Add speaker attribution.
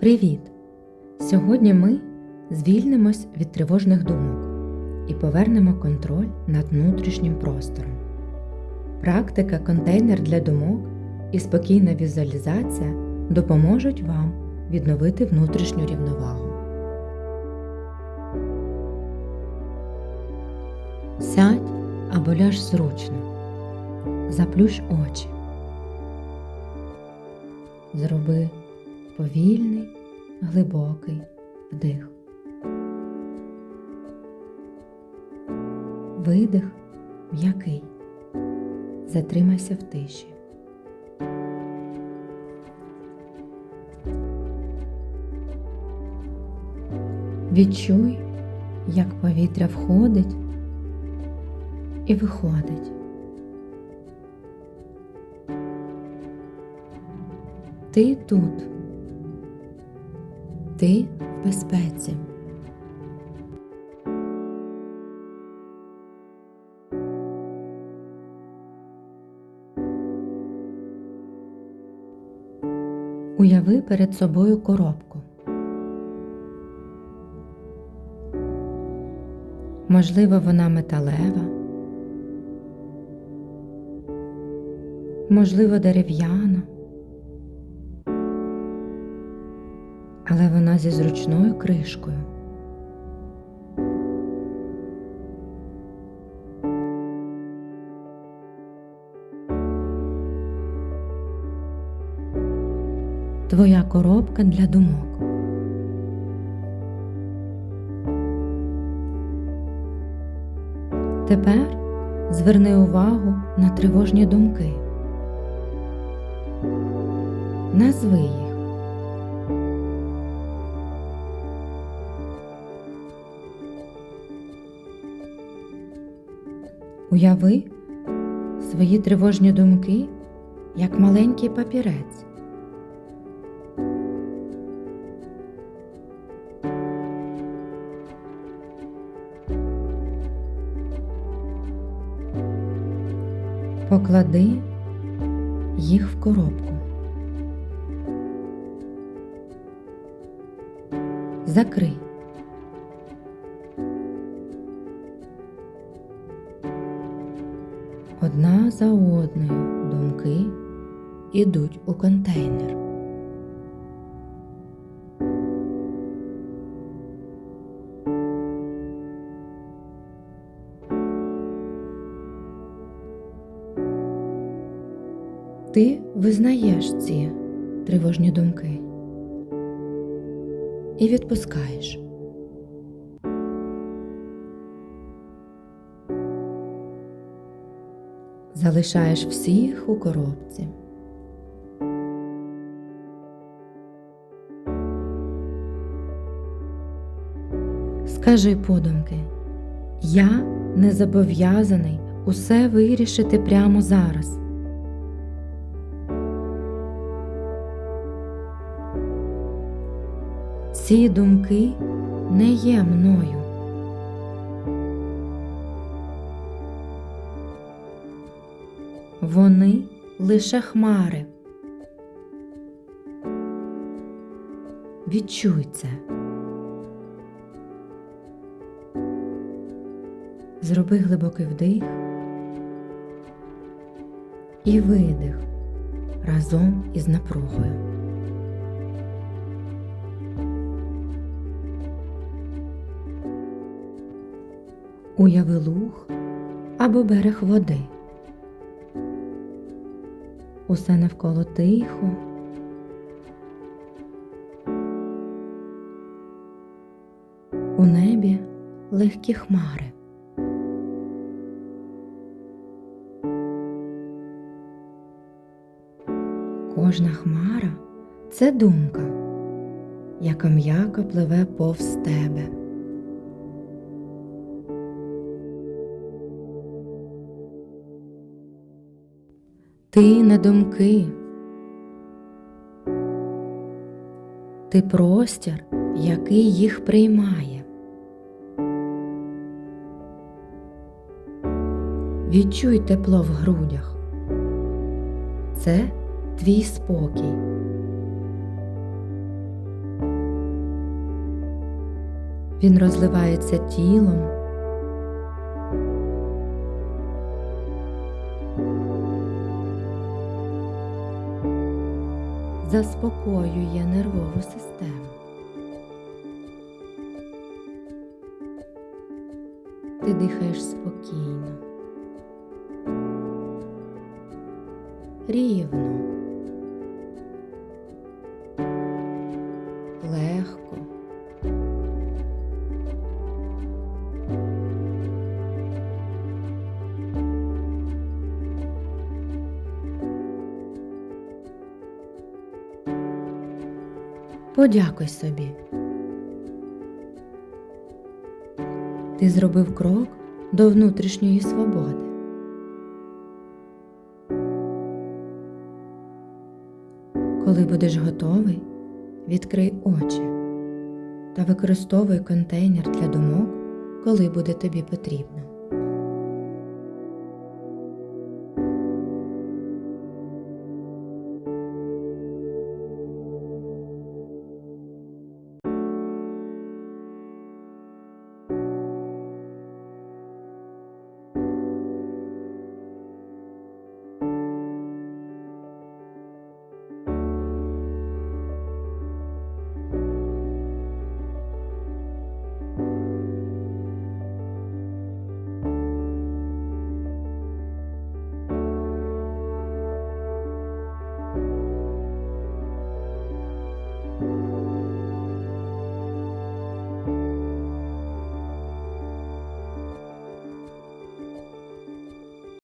Speaker 1: Привіт! Сьогодні ми звільнимось від тривожних думок і повернемо контроль над внутрішнім простором. Практика контейнер для думок і спокійна візуалізація допоможуть вам відновити внутрішню рівновагу. Сядь або ляж зручно. Заплющ очі. Зроби повільний, глибокий вдих. Видих м'який. Затримайся в тиші. Відчуй, як повітря входить і виходить. Ти тут. Ти в безпеці. Уяви перед собою коробку. Можливо, вона металева, можливо, дерев'яна, але вона зі зручною кришкою. Твоя коробка для думок. Тепер зверни увагу на тривожні думки. Назви їх. Уяви свої тривожні думки як маленький папірець. Поклади їх в коробку. Закрий. За одною думки ідуть у контейнер. Ти визнаєш ці тривожні думки і відпускаєш. Залишаєш всіх у коробці. Скажи подумки, я не зобов'язаний усе вирішити прямо зараз. Ці думки не є мною. Вони лише хмари. Відчуй це. Зроби глибокий вдих і видих разом із напругою. Уяви луг або берег води. Усе навколо тихо. У небі легкі хмари. Кожна хмара це думка, яка м'яко пливе повз тебе. Ти не думки, ти простір, який їх приймає. Відчуй тепло в грудях. Це твій спокій. Він розливається тілом. Заспокоює нервову систему. Ти дихаєш спокійно, рівно, Подякуй собі. Ти зробив крок до внутрішньої свободи. Коли будеш готовий, відкрий очі та використовуй контейнер для думок, коли буде тобі потрібно.